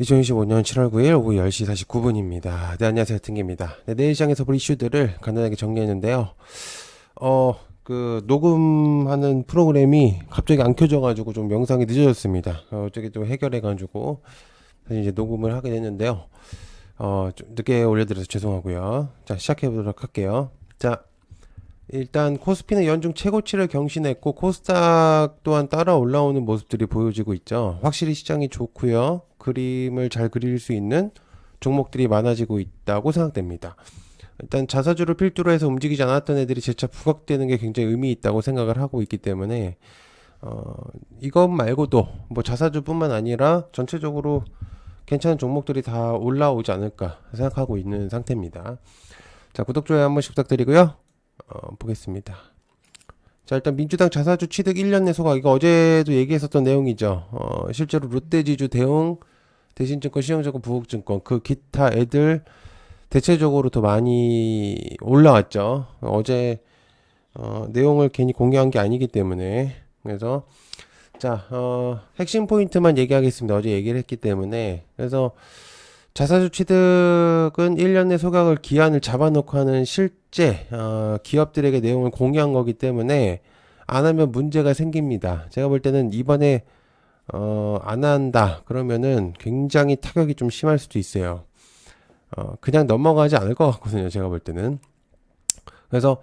2025년 7월 9일 오후 10시 49분입니다. 네, 안녕하세요. 등기입니다. 네, 내일 시장에서 볼 이슈들을 간단하게 정리했는데요. 어, 그, 녹음하는 프로그램이 갑자기 안 켜져가지고 좀 영상이 늦어졌습니다. 어, 어떻게 또 해결해가지고, 다시 이제 녹음을 하게 됐는데요. 어, 좀 늦게 올려드려서 죄송하고요. 자, 시작해보도록 할게요. 자, 일단 코스피는 연중 최고치를 경신했고 코스닥 또한 따라 올라오는 모습들이 보여지고 있죠. 확실히 시장이 좋고요. 그림을 잘 그릴 수 있는 종목들이 많아지고 있다고 생각됩니다. 일단 자사주를 필두로 해서 움직이지 않았던 애들이 재차 부각되는 게 굉장히 의미 있다고 생각을 하고 있기 때문에 어, 이것 말고도 뭐 자사주뿐만 아니라 전체적으로 괜찮은 종목들이 다 올라오지 않을까 생각하고 있는 상태입니다. 자, 구독, 좋아요 한 번씩 부탁드리고요. 어, 보겠습니다. 자, 일단 민주당 자사주 취득 1년 내 소각, 이거 어제도 얘기했었던 내용이죠. 어, 실제로 롯데지주, 대웅, 대신증권, 신영증권, 부국증권, 그 기타 애들 대체적으로 더 많이 올라왔죠. 어제, 어, 내용을 괜히 공개한 게 아니기 때문에. 그래서, 자, 어, 핵심 포인트만 얘기하겠습니다. 어제 얘기를 했기 때문에. 그래서, 자사주 취득은 1년 내 소각을 기한을 잡아놓고 하는 실제 어, 기업들에게 내용을 공유한 거기 때문에 안 하면 문제가 생깁니다. 제가 볼 때는 이번에 어, 안 한다 그러면은 굉장히 타격이 좀 심할 수도 있어요. 어, 그냥 넘어가지 않을 것 같거든요. 제가 볼 때는. 그래서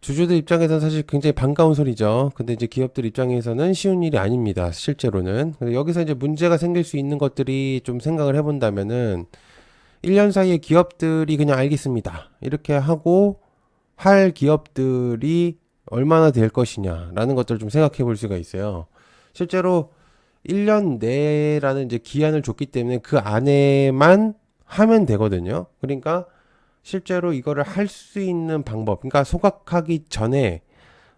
주주들 입장에서는 사실 굉장히 반가운 소리죠. 근데 이제 기업들 입장에서는 쉬운 일이 아닙니다. 실제로는. 근데 여기서 이제 문제가 생길 수 있는 것들이 좀 생각을 해본다면은 1년 사이에 기업들이 그냥 알겠습니다. 이렇게 하고 할 기업들이 얼마나 될 것이냐라는 것들을 좀 생각해 볼 수가 있어요. 실제로 1년 내라는 이제 기한을 줬기 때문에 그 안에만 하면 되거든요. 그러니까 실제로 이거를 할 수 있는 방법, 그러니까 소각하기 전에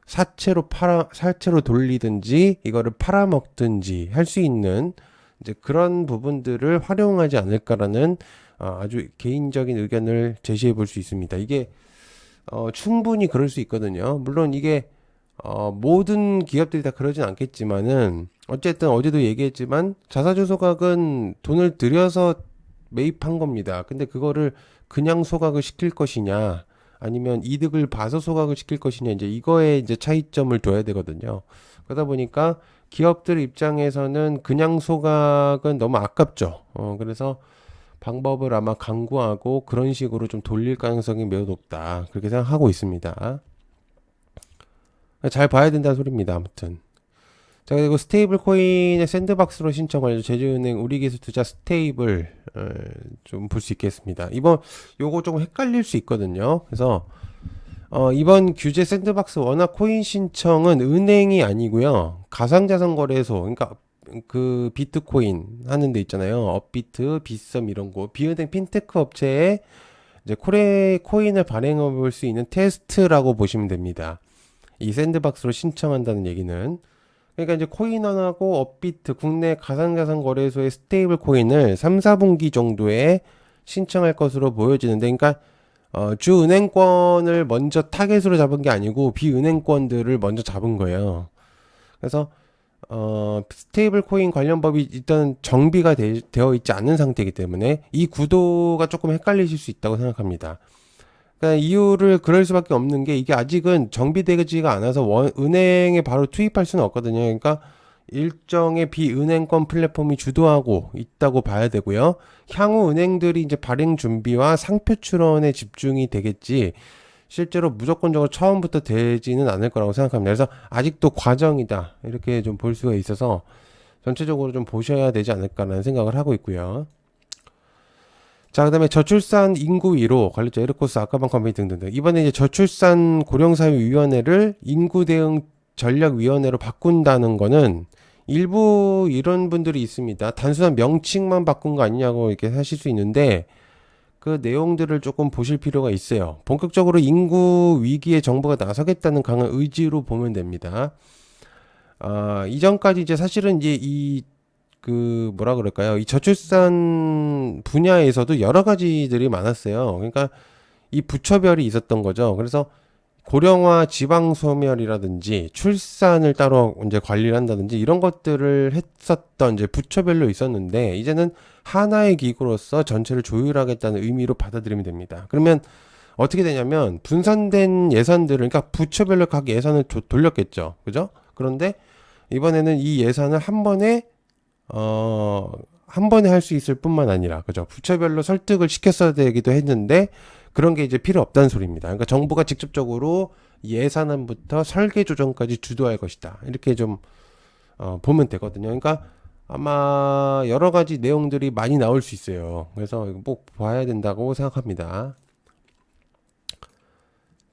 사채로 팔아, 사채로 돌리든지 이거를 팔아먹든지 할 수 있는 이제 그런 부분들을 활용하지 않을까라는 어, 아주 개인적인 의견을 제시해 볼 수 있습니다. 이게 어, 충분히 그럴 수 있거든요. 물론 이게 어, 모든 기업들이 다 그러진 않겠지만은 어쨌든 어제도 얘기했지만 자사주 소각은 돈을 들여서 매입한 겁니다. 근데 그거를 그냥 소각을 시킬 것이냐 아니면 이득을 봐서 소각을 시킬 것이냐 이제 이거에 이제 차이점을 둬야 되거든요. 그러다 보니까 기업들 입장에서는 그냥 소각은 너무 아깝죠. 어, 그래서 방법을 아마 강구하고 그런 식으로 좀 돌릴 가능성이 매우 높다. 그렇게 생각하고 있습니다. 잘 봐야 된다는 소리입니다. 아무튼. 자, 그리고 스테이블 코인의 샌드박스로 신청 완료. 제주은행 우리기술 투자 스테이블 어, 좀볼 수 있겠습니다. 이번 요거 조금 헷갈릴 수 있거든요. 그래서 어, 이번 규제 샌드박스 워낙 코인 신청은 은행이 아니고요. 가상자산 거래소, 그러니까 그 비트코인 하는 데 있잖아요. 업비트, 비썸 이런 거. 비은행 핀테크 업체에 이제 코레 코인을 발행해 볼 수 있는 테스트라고 보시면 됩니다. 이 샌드박스로 신청한다는 얘기는 그러니까 이제 코인원하고 업비트 국내 가상자산 거래소의 스테이블 코인을 3, 4분기 정도에 신청할 것으로 보여지는데 그러니까 어, 주 은행권을 먼저 타겟으로 잡은 게 아니고 비은행권들을 먼저 잡은 거예요. 그래서 어, 스테이블 코인 관련 법이 일단 정비가 되, 되어 있지 않은 상태이기 때문에 이 구도가 조금 헷갈리실 수 있다고 생각합니다. 그러니까 이유를 그럴 수밖에 없는 게 이게 아직은 정비되지가 않아서 원, 은행에 바로 투입할 수는 없거든요. 그러니까 일정의 비은행권 플랫폼이 주도하고 있다고 봐야 되고요. 향후 은행들이 이제 발행 준비와 상표 출원에 집중이 되겠지. 실제로 무조건적으로 처음부터 되지는 않을 거라고 생각합니다. 그래서 아직도 과정이다. 이렇게 좀 볼 수가 있어서 전체적으로 좀 보셔야 되지 않을까라는 생각을 하고 있고요. 자, 그 다음에 저출산 인구 1호, 관리자 에르코스, 아까방 컴퍼니 등등등. 이번에 이제 저출산 고령사회위원회를 인구 대응 전략위원회로 바꾼다는 거는 일부 이런 분들이 있습니다. 단순한 명칭만 바꾼 거 아니냐고 이렇게 하실 수 있는데 그 내용들을 조금 보실 필요가 있어요. 본격적으로 인구 위기에 정부가 나서겠다는 강한 의지로 보면 됩니다. 아, 이전까지 이제 사실은 이제 이 그 뭐라 그럴까요? 이 저출산 분야에서도 여러 가지들이 많았어요. 그러니까 이 부처별이 있었던 거죠. 그래서 고령화 지방 소멸이라든지 출산을 따로 이제 관리를 한다든지 이런 것들을 했었던 이제 부처별로 있었는데 이제는 하나의 기구로서 전체를 조율하겠다는 의미로 받아들이면 됩니다. 그러면 어떻게 되냐면 분산된 예산들을 그러니까 부처별로 각 예산을 조- 돌렸겠죠. 그죠? 그런데 이번에는 이 예산을 한 번에 어, 한 번에 할 수 있을 뿐만 아니라, 그죠? 부처별로 설득을 시켰어야 되기도 했는데, 그런 게 이제 필요 없다는 소리입니다. 그러니까 정부가 직접적으로 예산안부터 설계 조정까지 주도할 것이다. 이렇게 좀, 어, 보면 되거든요. 그러니까 아마 여러 가지 내용들이 많이 나올 수 있어요. 그래서 꼭 봐야 된다고 생각합니다.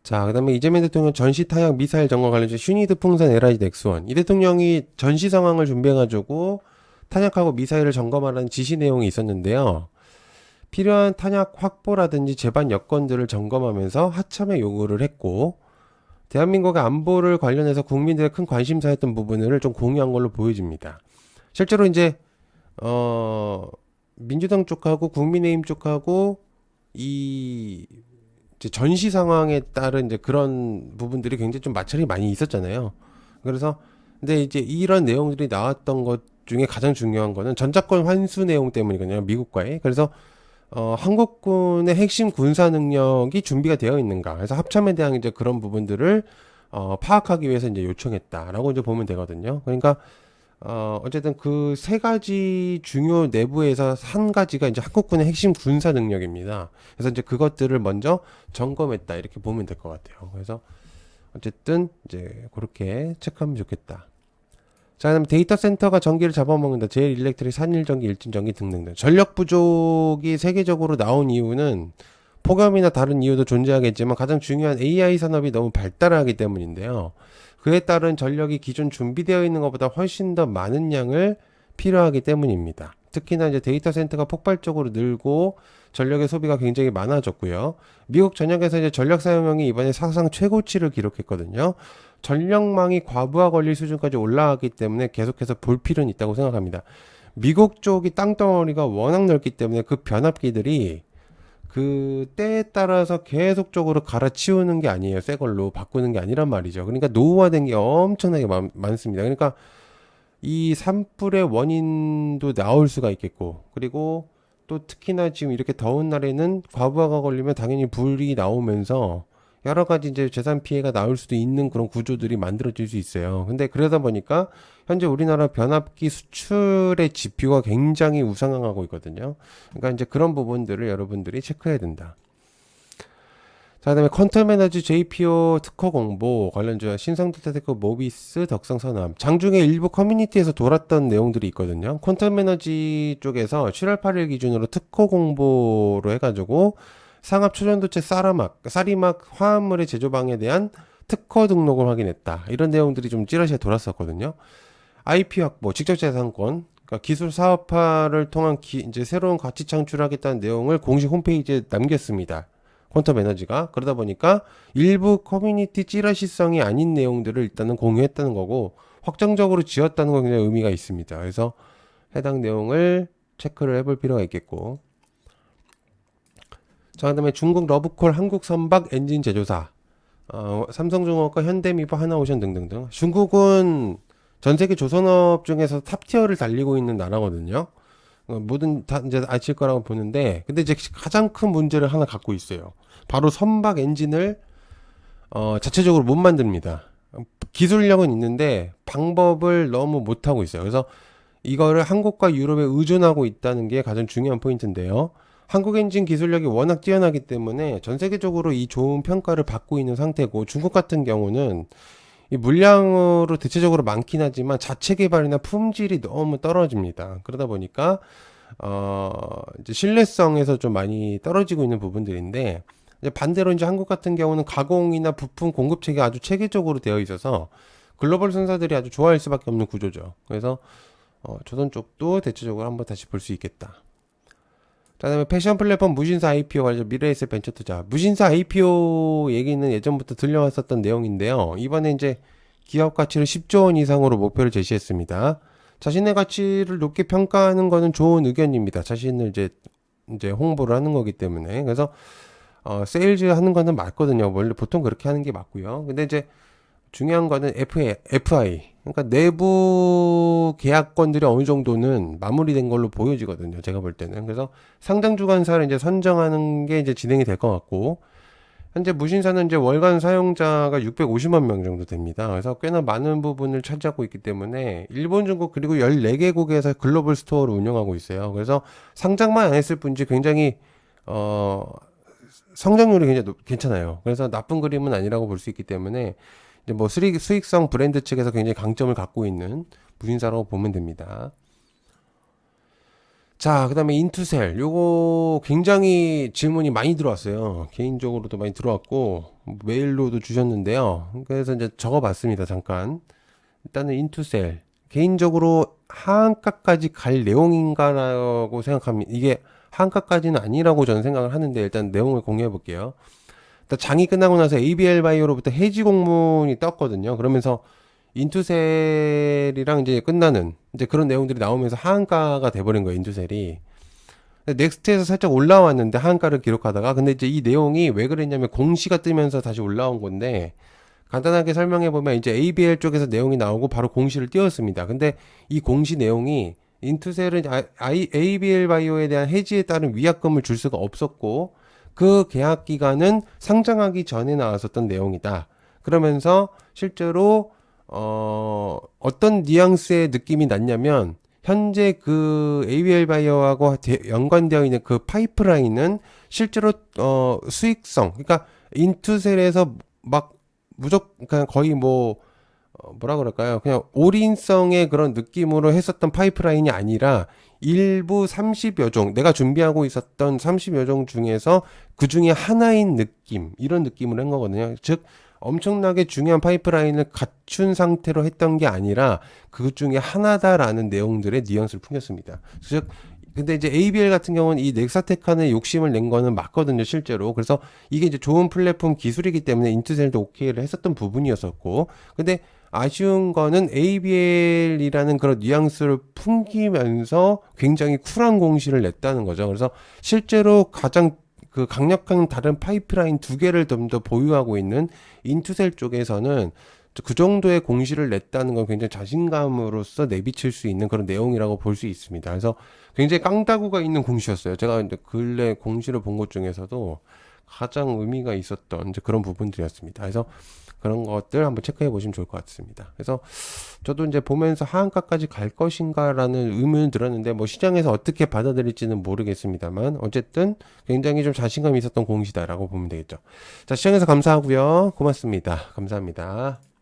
자, 그 다음에 이재명 대통령 전시 타약 미사일 점검 관련해서 슈니드 풍선 LIG 넥스원. 이 대통령이 전시 상황을 준비해가지고 탄약하고 미사일을 점검하라는 지시 내용이 있었는데요. 필요한 탄약 확보라든지 제반 여건들을 점검하면서 하참에 요구를 했고, 대한민국의 안보를 관련해서 국민들의 큰 관심사였던 부분을 좀 공유한 걸로 보여집니다. 실제로 이제, 어, 민주당 쪽하고 국민의힘 쪽하고 이 전시 상황에 따른 이제 그런 부분들이 굉장히 좀 마찰이 많이 있었잖아요. 그래서 근데 이제 이런 내용들이 나왔던 것 중에 가장 중요한 거는 전자권 환수 내용 때문이거든요. 미국과의. 그래서 어, 한국군의 핵심 군사 능력이 준비가 되어 있는가. 그래서 합참에 대한 이제 그런 부분들을 어, 파악하기 위해서 이제 요청했다라고 이제 보면 되거든요. 그러니까 어, 어쨌든 그 세 가지 중요 내부에서 한 가지가 이제 한국군의 핵심 군사 능력입니다. 그래서 이제 그것들을 먼저 점검했다. 이렇게 보면 될 것 같아요. 그래서 어쨌든 이제 그렇게 체크하면 좋겠다. 자, 그다음 데이터 센터가 전기를 잡아먹는다. 제일 일렉트릭, 산일 전기, 일진 전기 등등등. 전력 부족이 세계적으로 나온 이유는 폭염이나 다른 이유도 존재하겠지만 가장 중요한 AI 산업이 너무 발달하기 때문인데요. 그에 따른 전력이 기존 준비되어 있는 것보다 훨씬 더 많은 양을 필요하기 때문입니다. 특히나 이제 데이터 센터가 폭발적으로 늘고 전력의 소비가 굉장히 많아졌고요. 미국 전역에서 이제 전력 사용량이 이번에 사상 최고치를 기록했거든요. 전력망이 과부하 걸릴 수준까지 올라가기 때문에 계속해서 볼 필요는 있다고 생각합니다. 미국 쪽이 땅덩어리가 워낙 넓기 때문에 그 변압기들이 그 때에 따라서 계속적으로 갈아치우는 게 아니에요. 새 걸로 바꾸는 게 아니란 말이죠. 그러니까 노후화된 게 엄청나게 많, 많습니다. 그러니까 이 산불의 원인도 나올 수가 있겠고, 그리고 또 특히나 지금 이렇게 더운 날에는 과부하가 걸리면 당연히 불이 나오면서 여러 가지 이제 재산 피해가 나올 수도 있는 그런 구조들이 만들어질 수 있어요. 근데 그러다 보니까 현재 우리나라 변압기 수출의 지표가 굉장히 우상향하고 있거든요. 그러니까 이제 그런 부분들을 여러분들이 체크해야 된다. 자, 그다음에 퀀텀 에너지 JPO 특허 공보 관련주야 신성대테크 모비스 덕성 선암 장중에 일부 커뮤니티에서 돌았던 내용들이 있거든요. 퀀텀 에너지 쪽에서 7월 8일 기준으로 특허 공보로 해가지고 상압 초전도체 쌀화막, 쌀이막 화합물의 제조방에 대한 특허 등록을 확인했다. 이런 내용들이 좀 찌라시에 돌았었거든요. IP 확보, 직접 재산권, 그러니까 기술 사업화를 통한 기, 이제 새로운 가치 창출하겠다는 내용을 공식 홈페이지에 남겼습니다. 퀀텀 에너지가 그러다 보니까 일부 커뮤니티 찌라시성이 아닌 내용들을 일단은 공유했다는 거고 확정적으로 지었다는 건 굉장히 의미가 있습니다. 그래서 해당 내용을 체크를 해볼 필요가 있겠고 자 그다음에 중국 러브콜 한국 선박 엔진 제조사 어, 삼성중공업과 현대미포 하나오션 등등등 중국은 전 세계 조선업 중에서 탑티어를 달리고 있는 나라거든요. 어, 뭐든 다 이제 아실 거라고 보는데 근데 이제 가장 큰 문제를 하나 갖고 있어요. 바로 선박 엔진을 어, 자체적으로 못 만듭니다. 기술력은 있는데 방법을 너무 못 하고 있어요. 그래서 이거를 한국과 유럽에 의존하고 있다는 게 가장 중요한 포인트인데요. 한국 엔진 기술력이 워낙 뛰어나기 때문에 전 세계적으로 이 좋은 평가를 받고 있는 상태고 중국 같은 경우는 이 물량으로 대체적으로 많긴 하지만 자체 개발이나 품질이 너무 떨어집니다. 그러다 보니까 어 이제 신뢰성에서 좀 많이 떨어지고 있는 부분들인데 이제 반대로 이제 한국 같은 경우는 가공이나 부품 공급 체계가 아주 체계적으로 되어 있어서 글로벌 선사들이 아주 좋아할 수밖에 없는 구조죠. 그래서 어, 조선 쪽도 대체적으로 한번 다시 볼 수 있겠다. 자, 그다음에 패션 플랫폼 무신사 IPO 관련 미래에셋 벤처 투자. 무신사 IPO 얘기는 예전부터 들려왔었던 내용인데요. 이번에 이제 기업 가치를 10조 원 이상으로 목표를 제시했습니다. 자신의 가치를 높게 평가하는 거는 좋은 의견입니다. 자신을 이제 이제 홍보를 하는 거기 때문에. 그래서 어, 세일즈 하는 거는 맞거든요. 원래 보통 그렇게 하는 게 맞고요. 근데 이제 중요한 거는 FA, FI. 그러니까 내부 계약건들이 어느 정도는 마무리된 걸로 보여지거든요. 제가 볼 때는. 그래서 상장 주관사를 이제 선정하는 게 이제 진행이 될 것 같고, 현재 무신사는 이제 월간 사용자가 650만 명 정도 됩니다. 그래서 꽤나 많은 부분을 차지하고 있기 때문에 일본, 중국 그리고 14개국에서 글로벌 스토어를 운영하고 있어요. 그래서 상장만 안 했을 뿐이지 굉장히 어 성장률이 굉장히 높- 괜찮아요. 그래서 나쁜 그림은 아니라고 볼 수 있기 때문에 이제 뭐 수익, 수익성 브랜드 측에서 굉장히 강점을 갖고 있는 무신사라고 보면 됩니다. 자, 그 다음에 인투셀. 요거 굉장히 질문이 많이 들어왔어요. 개인적으로도 많이 들어왔고, 메일로도 주셨는데요. 그래서 이제 적어봤습니다, 잠깐. 일단은 인투셀. 개인적으로 하한가까지 갈 내용인가라고 생각합니다. 이게 하한가까지는 아니라고 저는 생각을 하는데, 일단 내용을 공유해 볼게요. 일단 장이 끝나고 나서 ABL 바이오로부터 해지 공문이 떴거든요. 그러면서 인투셀이랑 이제 끝나는 이제 그런 내용들이 나오면서 하한가가 돼버린 거예요, 인투셀이. 넥스트에서 살짝 올라왔는데 하한가를 기록하다가 근데 이제 이 내용이 왜 그랬냐면 공시가 뜨면서 다시 올라온 건데 간단하게 설명해 보면 이제 ABL 쪽에서 내용이 나오고 바로 공시를 띄웠습니다. 근데 이 공시 내용이 인투셀은 아- ABL 바이오에 대한 해지에 따른 위약금을 줄 수가 없었고 그 계약 기간은 상장하기 전에 나왔었던 내용이다. 그러면서 실제로 어 어떤 뉘앙스의 느낌이 났냐면 현재 그 ABL 바이오하고 대- 연관되어 있는 그 파이프라인은 실제로 어 수익성 그러니까 인투셀에서 막 무조건 그냥 거의 뭐 어, 뭐라 그럴까요? 그냥 올인성의 그런 느낌으로 했었던 파이프라인이 아니라 일부 30여 종, 내가 준비하고 있었던 30여 종 중에서 그 중에 하나인 느낌, 이런 느낌을 한 거거든요. 즉, 엄청나게 중요한 파이프라인을 갖춘 상태로 했던 게 아니라 그 중에 하나다라는 내용들의 뉘앙스를 풍겼습니다. 즉, 근데 이제 ABL 같은 경우는 이 넥사테칸에 욕심을 낸 거는 맞거든요, 실제로. 그래서 이게 이제 좋은 플랫폼 기술이기 때문에 인투셀도 오케이를 했었던 부분이었었고. 근데 아쉬운 거는 ABL이라는 그런 뉘앙스를 풍기면서 굉장히 쿨한 공시를 냈다는 거죠. 그래서 실제로 가장 그 강력한 다른 파이프라인 두 개를 좀 더 보유하고 있는 인투셀 쪽에서는 그 정도의 공시를 냈다는 건 굉장히 자신감으로서 내비칠 수 있는 그런 내용이라고 볼 수 있습니다. 그래서 굉장히 깡다구가 있는 공시였어요. 제가 이제 근래 공시를 본 것 중에서도 가장 의미가 있었던 이제 그런 부분들이었습니다. 그래서 그런 것들 한번 체크해 보시면 좋을 것 같습니다. 그래서 저도 이제 보면서 하한가까지 갈 것인가라는 의문을 들었는데 뭐 시장에서 어떻게 받아들일지는 모르겠습니다만 어쨌든 굉장히 좀 자신감이 있었던 공시다라고 보면 되겠죠. 자, 시청해서 감사하고요. 고맙습니다. 감사합니다.